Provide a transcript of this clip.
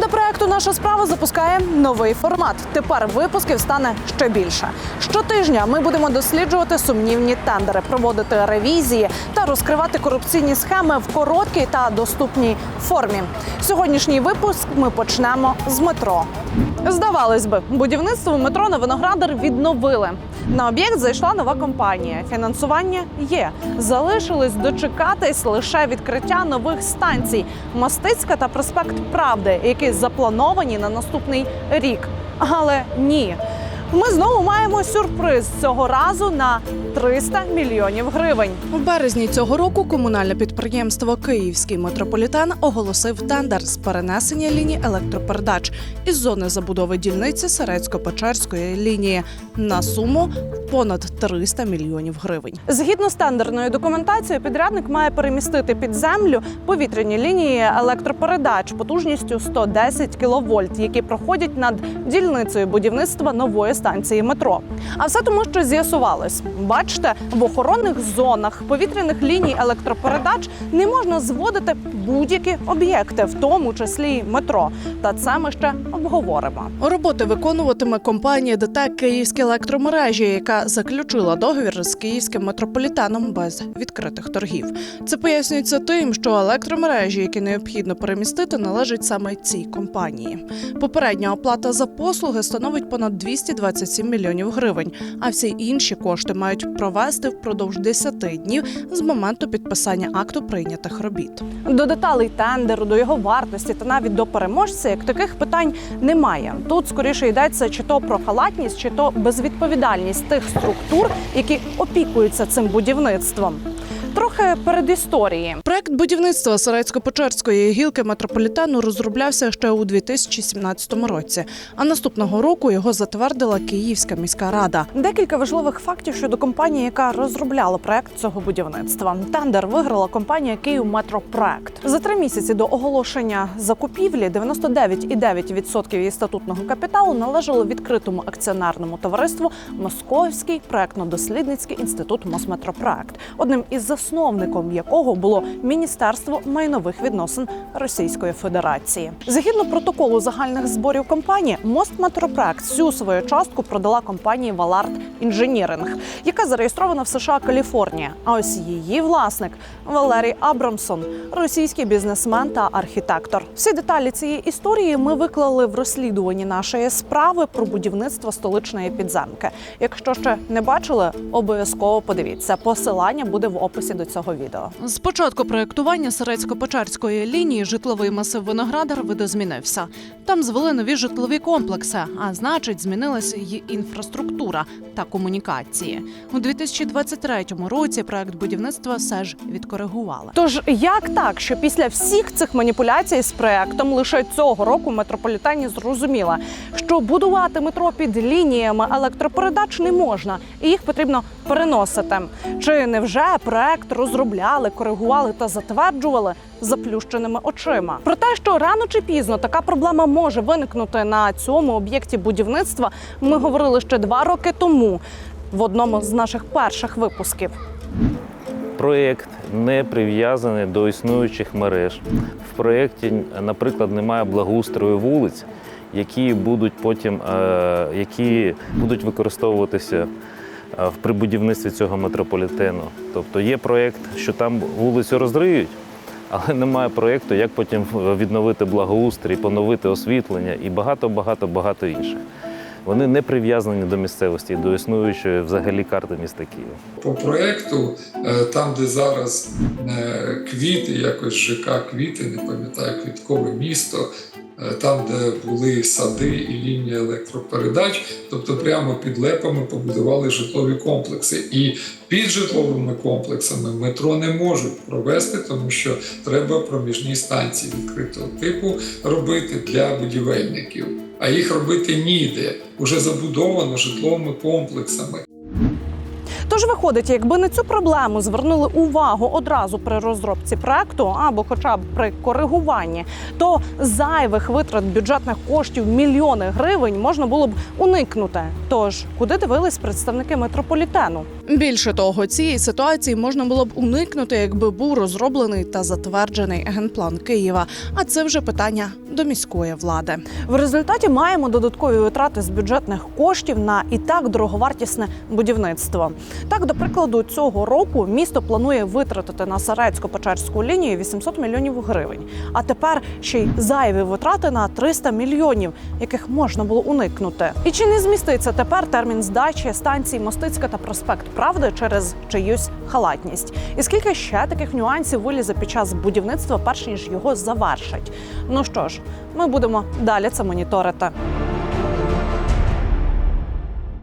Команда проекту Наша справа запускає новий формат. Тепер випусків стане ще більше. Щотижня ми будемо досліджувати сумнівні тендери, проводити ревізії та розкривати корупційні схеми в короткій та доступній формі. Сьогоднішній випуск ми почнемо з метро. Здавалось би, будівництво метро на Виноградар відновили. На об'єкт зайшла нова компанія. Фінансування є. Залишилось дочекатись лише відкриття нових станцій Мостицька та проспект Правди, які заплановані на наступний рік. Але ні. Ми знову маємо сюрприз цього разу на 300 мільйонів гривень. У березні цього року комунальне підприємство Київський метрополітен оголосив тендер з перенесення ліній електропередач із зони забудови дільниці Серецько-Печерської лінії на суму понад 300 мільйонів гривень. Згідно з тендерною документацією, підрядник має перемістити під землю повітряні лінії електропередач потужністю 110 кВт, які проходять над дільницею будівництва нової станції метро. А все тому, що з'ясувалось, бачите, в охоронних зонах повітряних ліній електропередач не можна зводити будь-які об'єкти, в тому числі метро. Та це ми ще обговоримо. Роботи виконуватиме компанія ДТЕК Київські електромережі, яка заключила договір з київським метрополітеном без відкритих торгів. Це пояснюється тим, що електромережі, які необхідно перемістити, належать саме цій компанії. Попередня оплата за послуги становить понад 227 мільйонів гривень, а всі інші кошти мають провести впродовж 10 днів з моменту підписання акту прийнятих робіт. До деталей тендеру, до його вартості та навіть до переможця, як таких питань немає. Тут скоріше йдеться чи то про халатність, чи то безвідповідальність тих структур, які опікуються цим будівництвом. Трохи передісторії. Проект будівництва Серецько-Печерської гілки метрополітену розроблявся ще у 2017 році. А наступного року його затвердила Київська міська рада. Декілька важливих фактів щодо компанії, яка розробляла проект цього будівництва. Тендер виграла компанія «Київметропроект». За три місяці до оголошення закупівлі 99,9% її статутного капіталу належало відкритому акціонерному товариству Московський проектно-дослідницький інститут Мосметропроект, одним із засновником якого було Міністерство майнових відносин Російської Федерації. Згідно протоколу загальних зборів компанії, Мостметропроект всю свою частку продала компанії Валарт Інженіринг, яка зареєстрована в США Каліфорнія. А ось її власник Валерій Абрамсон, російський бізнесмен та архітектор. Всі деталі цієї історії ми виклали в розслідуванні нашої справи про будівництво столичної підземки. Якщо ще не бачили, обов'язково подивіться. Посилання буде в описі до цього відео. З початку проєктування Серецько-Печерської лінії житловий масив Виноградар видозмінився. Там звели нові житлові комплекси, а значить, змінилася й інфраструктура та комунікації. У 2023 році проект будівництва все ж відкоригували. Тож як так, що після всіх цих маніпуляцій з проектом лише цього року метрополітені зрозуміла, що будувати метро під лініями електропередач не можна, і їх потрібно переносити. Чи невже проект розробляли, коригували та затверджували заплющеними очима? Про те, що рано чи пізно така проблема може виникнути на цьому об'єкті будівництва, ми говорили ще два роки тому в одному з наших перших випусків. Проєкт не прив'язаний до існуючих мереж. В проєкті, наприклад, немає благоустрою вулиць, які будуть потім е, які будуть використовуватися при будівництві цього метрополітену. Тобто є проєкт, що там вулицю розриють, але немає проєкту, як потім відновити благоустрій, поновити освітлення і багато, багато, інших. Вони не прив'язані до місцевості, до існуючої взагалі карти міста Києва. по проекту, е, там, де зараз е, квіти, якось ЖК квіти, не пам'ятаю, квіткове місто, там, де були сади і лінії електропередач, тобто прямо під лепами побудували житлові комплекси. І під житловими комплексами метро не можуть провести, тому що треба проміжні станції відкритого типу робити для будівельників. А їх робити ніде, уже забудовано житловими комплексами. Тож виходить, якби на цю проблему звернули увагу одразу при розробці проекту або хоча б при коригуванні, то зайвих витрат бюджетних коштів мільйони гривень можна було б уникнути. Тож куди дивились представники метрополітену? Більше того, цієї ситуації можна було б уникнути, якби був розроблений та затверджений генплан Києва. А це вже питання до міської влади. В результаті маємо додаткові витрати з бюджетних коштів на і так дороговартісне будівництво. Так, до прикладу, цього року місто планує витратити на Сарецько-Печерську лінію 800 мільйонів гривень. А тепер ще й зайві витрати на 300 мільйонів, яких можна було уникнути. І чи не зміститься тепер термін здачі станцій Мостицька та проспект Правди через чиюсь халатність? І скільки ще таких нюансів вилізе під час будівництва, перш ніж його завершать? Ну що ж, ми будемо далі це моніторити.